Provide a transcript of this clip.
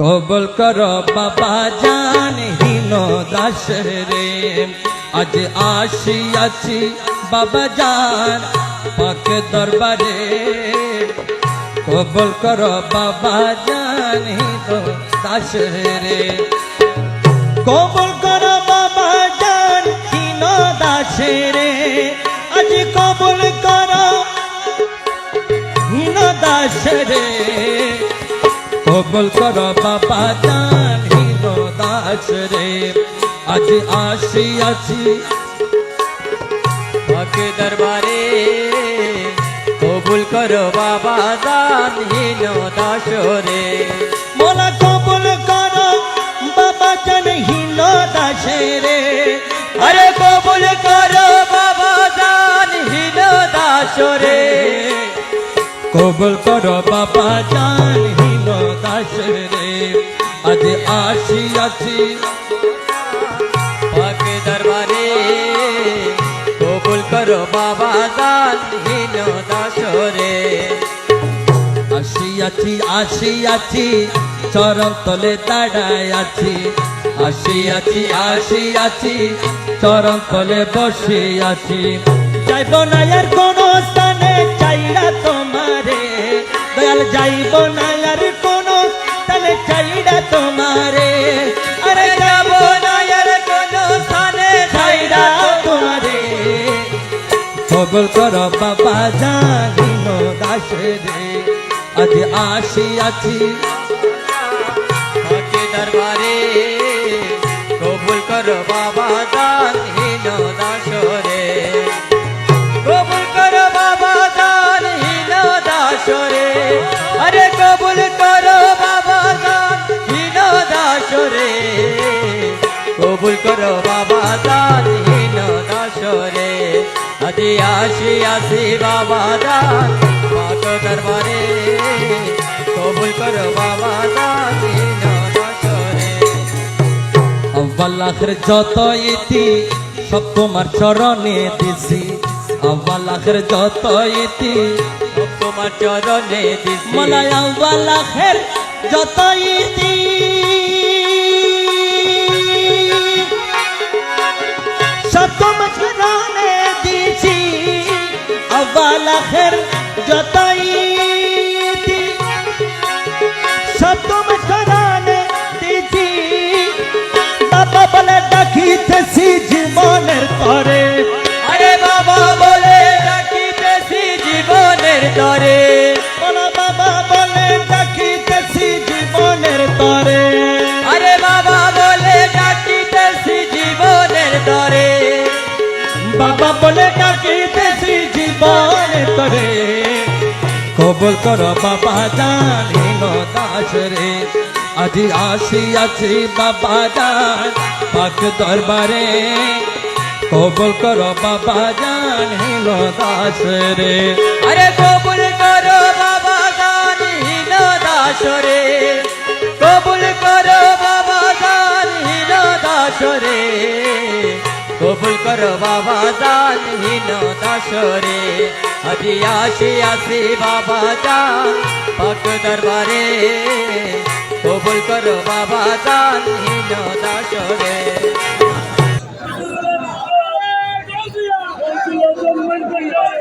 কবল কর বাবা, জান হীন দাস রে। আজ আসিয়াছি বাবা জান পাক দরবারে। কবল কর বাবা, জান হীন দাস রে। কবল কর বাবা, জান হীন দাস রে। আজ কবল কর হীন দাস রে। কবল কর বাবা জান দাস রে। আজ আসিয়াছি পাকে দরবারে কবুল করো বাবা দান হীন দাসরে মোলা কবল কর বাবা জান, হীন দাস রে। আরে কবুল করো বাবা দান হীন দাসরে কবল কর বাবা জান হীন রে। আজ আসি আসিয়াছি পাকে দরবারে। কবুল করো বাবা দান হীন দাসরে। আসিয়াছি আসিয়াছি চরম তলে দাঁড়ায় আছি আসিয়াছি আসিয়াছি চরম তলে বসে আছি যাইব না আর কোন স্থানে চাইরা তোমারে। দয়াল, যাইব না কবল কর বাবা জানিন দাস রে। আজ আসিয়াছি পাকে দরবারে কবুল করো বাবা দান হীন দাসরে কবুল করো বাবা দান হীন দাসরে আরে কবুল করো বাবা দান হীন দাসরে কবুল করো বাবা দান হীন দাসরে আদি আসি আসি বাবা দান পাক দরবারে কবুল করো বাবা দান আব্বাল যত ইতি, সব তোমার চরণে দিছি। আব্বাল আখের যত ইতি, সব তোমার চরণে দিছি। মলাই আব্বাল আখের যত ইতি আব্বাল আখের যত ইতি সব তোমার চরণে দিছি। বাবা বলে ডাকিতেছি জীবনের তরে। আরে বাবা বলে ডাকিতেছি জীবনের তরে। বাবা বলে ডাকিতেছি জীবনের তরে। আরে বাবা বলে ডাকিতেছি জীবনের তরে। বাবা বলে ডাকিতেছি জীবনের তরে কবল কর বাবা জানি দাস রে। আজি আসিয়াছি বাবা জান পাক দরবারে। কবল কর বাবা জানি দাস রে। আরে কবুল করো বাবা দানহীন দাসরে কবুল কর বাবা জানহীন দাসরে আজি আসি আসি বাবা জান পাক দরবারে কবুল কর বাবা জানহীন দাসরে Thank you.